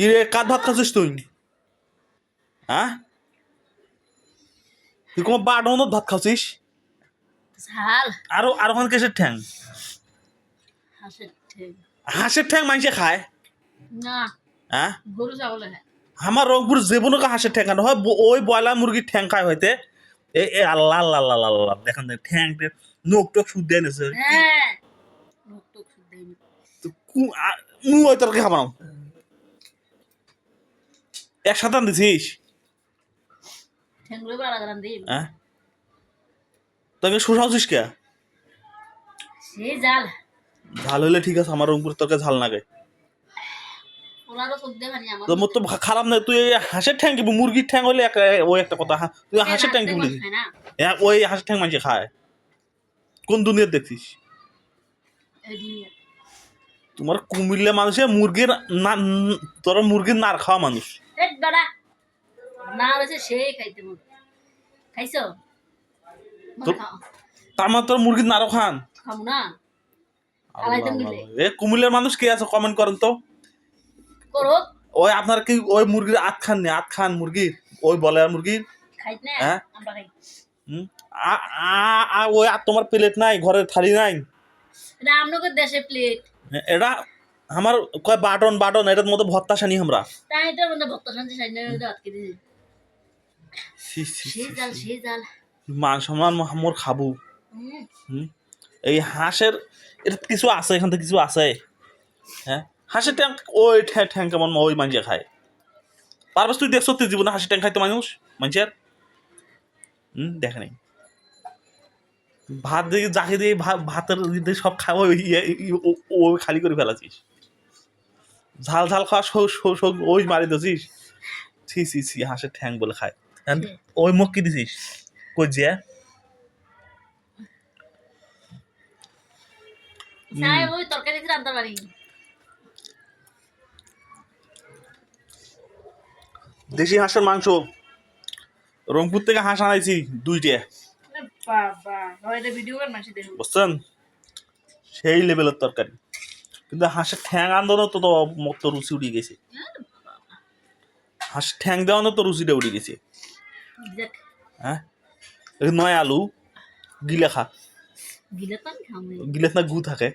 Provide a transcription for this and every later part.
কি রে কার ভাত খাচ্ছিস তুই? হ্যাঁ? তুই কোনো বাডনত ভাত খাচ্ছিস? ঝাল। আরও আর ওখানে কেসের ঠ্যাং? হাঁসের ঠেং হাঁসের ঠ্যাং মানুষে খায়? না। হ্যাঁ? গরু ছাগলে হ্যাঁ আমার রংপুর জীবনকে হাঁসের ঠ্যাং হয় ওই ব্রয়লার মুরগির ঠ্যাং খায় হইতে এ এ আল্লাহ আল্লাহ আল্লাহ আল্লাহ দেখেন দেখ, ঠ্যাং নোক টোক শুদ্ধ এনেছে হ্যাঁ। মুখ টুক শুদ্ধ হয়নি। তো কু- আ- ওই তরকারি খাব না একসাথে দিছিস হ্যাঁ? তোকে শুষাওছিস কে? জাল। ঝাল হইলে ঠিক আছে আমার রংপুর তোকে ঝাল লাগে আমার। তো খারাপ না তুই হাঁসের ঠ্যাং কি মুরগির ঠ্যাং এক- ওই একটা কথা হা- তুই হাঁসের ঠ্যাং কি বলিস হ্যাঁ, ওই হাঁসের ঠ্যাং মানুষে খায়। কোন দুনিয়ার দেখছিস? তোমার কুমিল্লা মানুষে মুরগির না তোরা মুরগির নার খাওয়া মানুষ। এক বাড়া না সেই খাইতে মন। খাইছো? তো- তার মানে মুরগির নারও খান? খাব না। এ কুমিল্লার মানুষ কে আছে? কমেন্ট করেন তো। করো ওই আপনার কি ওই মুরগির আত খান নি? আত খান মুরগির? ওই বলে মুরগির? খাইতে না। হ্যাঁ? আমরা খাই। আ- ওই আর তোমার প্লেট নাই ঘরের থালি নাই। এটা আপনাদের দেশে প্লেট এটা আমার কয় বাটন বাটন এটার মধ্যে ভত্তা সানি আমরা। তাই মধ্যে আটকে মান সম্মান মোর খাব? এই হাঁসের এটা কিছু আছে এখান থেকে কিছু আছে। হ্যাঁ? হাঁসের ট্যাঙ্ক ওই ঠ্যাং ঠ্যাং কেমন ওই মানুষে খায়। পারবাস তুই দেখছ তুই জীবনে হাঁসের ট্যাঙ্ক খাইতো মানুষ মানুষের হুম দেখে নেই। ভাত দিয়ে যাকে দিয়ে ভাত ভাতের সব খাওয়া ওই ইয়ে- ওই খালি করে ফেলাছিস। ঝাল ঝাল খাওয়া সৌ সৌ সৌ ওই মারি দিছিস। ছি ছি ছি হাঁসের ঠ্যাং বলে খায়। ওই মুখ কি দিছিস? কই যে? ওই তরকারি দিয়ে রান্না পারি দেশি হাঁসের মাংস। রংপুর থেকে হাঁস আনাইছি দুইটে। বুঝছেন? সেই লেভেলের তরকারি। কিন্তু হাঁসের ঠ্যাং আন্দোলন তো মত রুচি উঠে গেছে। হাঁস ঠ্যাং দেওয়ানো তো রুচিটা উঠে গেছে। হ্যাঁ? নয় আলু গিলে খা। গিলে না গু থাকে।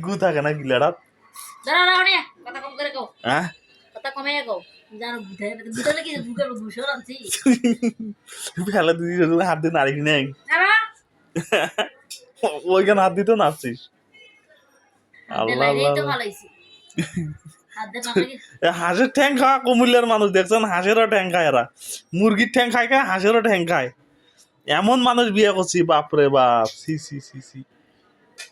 গু থাকে না কম হ্যাঁ? ফেলা দিদি হাত দিয়ে নাড়ি নেই ওইখানে হাত দিতে নাচছিস আল্লাহ হাঁসের ঠ্যাং খাওয়া কুমিল্লার মানুষ দেখছেন? হাঁসেরও ঠ্যাং খায় এরা। মুরগির ঠ্যাং খায় খায় হাঁসেরও ঠ্যাং খায়। এমন মানুষ বিয়ে করছি বাপরে বাপ। C C C C